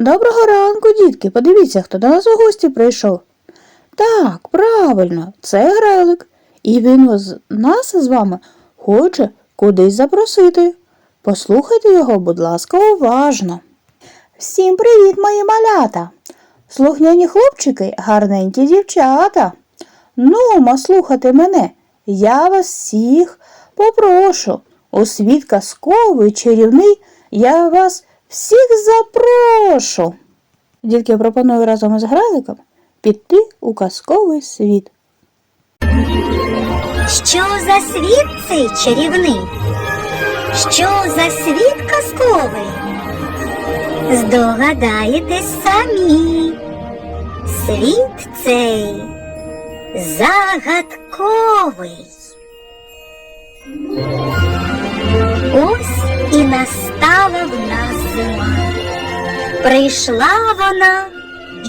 Доброго ранку, дітки. Подивіться, хто до нас у гості прийшов. Так, правильно, це Грелик. І він з нас з вами хоче кудись запросити. Послухайте його, будь ласка, уважно. Всім привіт, мої малята! Слухняні хлопчики, гарненькі дівчата. Нумо, слухати мене. Я вас всіх попрошу. У світ казковий, чарівний, я вас всіх запрошу. Дітки пропоную разом із граликом піти у казковий світ. Що за світ цей чарівний? Що за світ казковий? Здогадаєтесь самі. Світ цей загадковий. Ось і настала в нас. Прийшла вона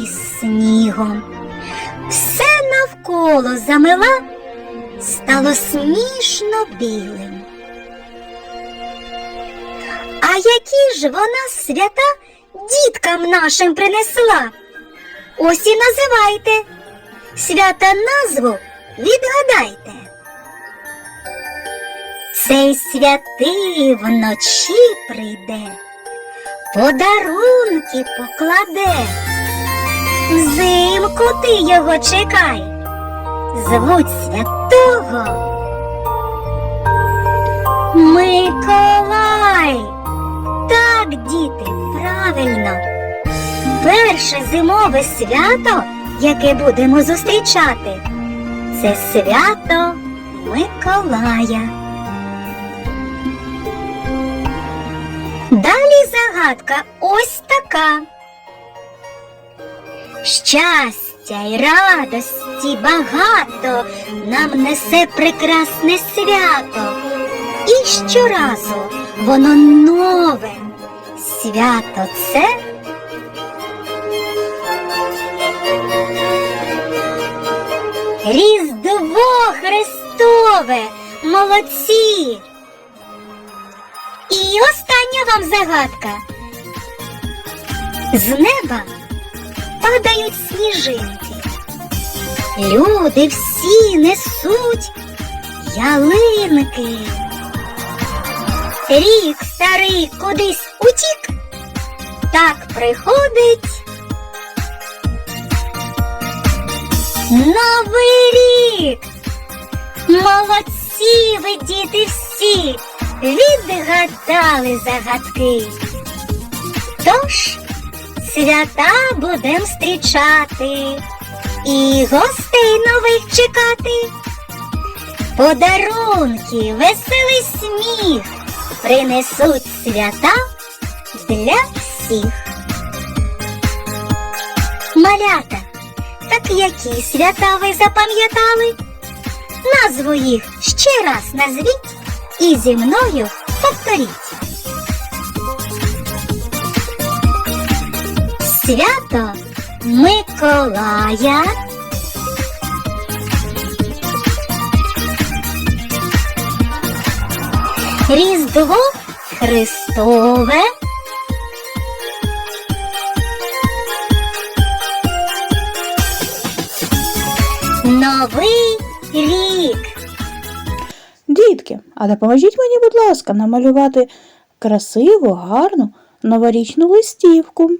із снігом. Все навколо замила стало смішно білим. А які ж вона свята діткам нашим принесла? Ось і називайте. Свята назву відгадайте. Цей святий вночі прийде, подарунки покладе. Взимку ти його чекай звуть святого Миколай. Так, діти, правильно. Перше зимове свято, яке будемо зустрічати, це свято Миколая. Загадка ось така. Щастя й радості багато нам несе прекрасне свято. І щоразу воно нове. Свято це Різдво Христове, молодці! І остання вам загадка. З неба падають сніжинки. Люди всі несуть ялинки. Рік старий кудись утік, так приходить. Новий рік! Молодці ви, діти всі, відгадали загадки. Тож свята будем зустрічати і гостей нових чекати. Подарунки, веселий сміх принесуть свята для всіх. Малята, так які свята ви запам'ятали? Назву їх ще раз назвіть і зі мною повторіть. Свято Миколая. Різдво Христове. Новий рік. Дітки, а допоможіть мені, будь ласка, намалювати красиву, гарну новорічну листівку.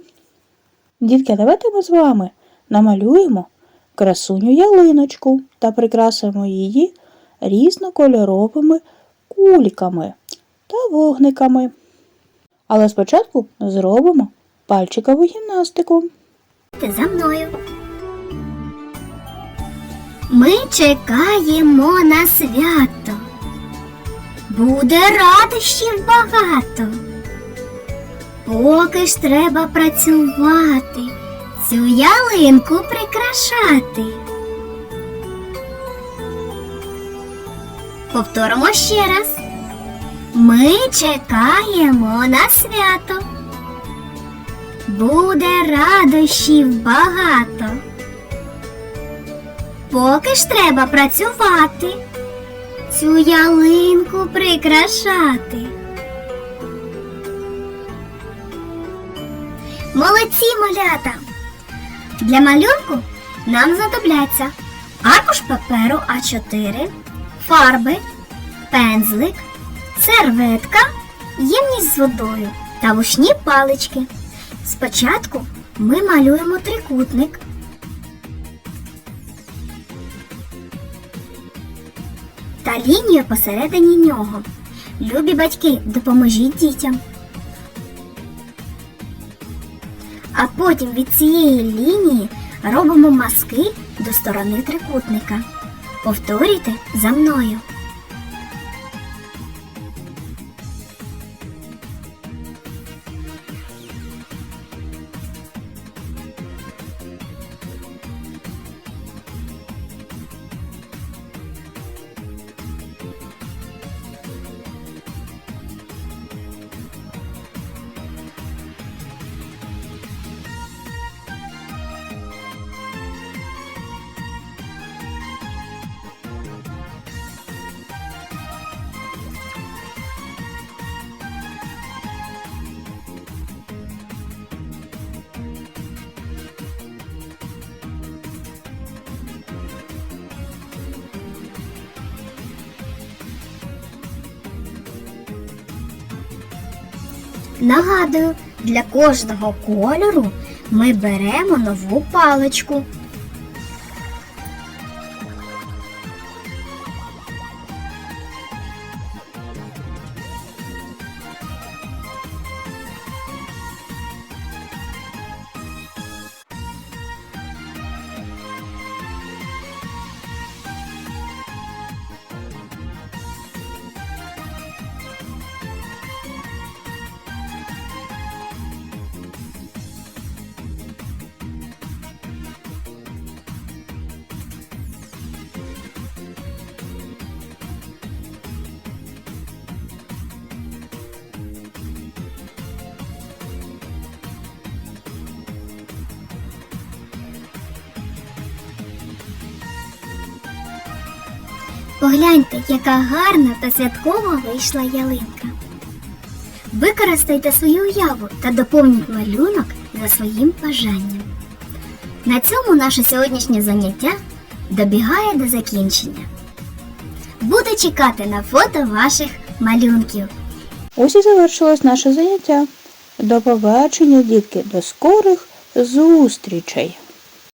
Дітки, давайте ми з вами намалюємо красуню ялиночку та прикрасимо її різнокольоровими кульками та вогниками. Але спочатку зробимо пальчикову гімнастику. Ти за мною. Ми чекаємо на свято. Буде радощів багато. Поки ж треба працювати, цю ялинку прикрашати. Повторимо ще раз. Ми чекаємо на свято. Буде радощів багато. Поки ж треба працювати, цю ялинку прикрашати. Молодці! Малята! Для малюнку нам знадобляться аркуш паперу А4, фарби, пензлик, серветка, ємність з водою та вушні палички. Спочатку ми малюємо трикутник. Та лінію посередині нього. Любі батьки, допоможіть дітям. А потім від цієї лінії робимо мазки до сторони трикутника. Повторюйте за мною. Нагадую, для кожного кольору ми беремо нову паличку. Погляньте, яка гарна та святкова вийшла ялинка. Використайте свою уяву та доповніть малюнок за своїм бажанням. На цьому наше сьогоднішнє заняття добігає до закінчення. Буду чекати на фото ваших малюнків. Ось і завершилось наше заняття. До побачення, дітки, до скорих зустрічей!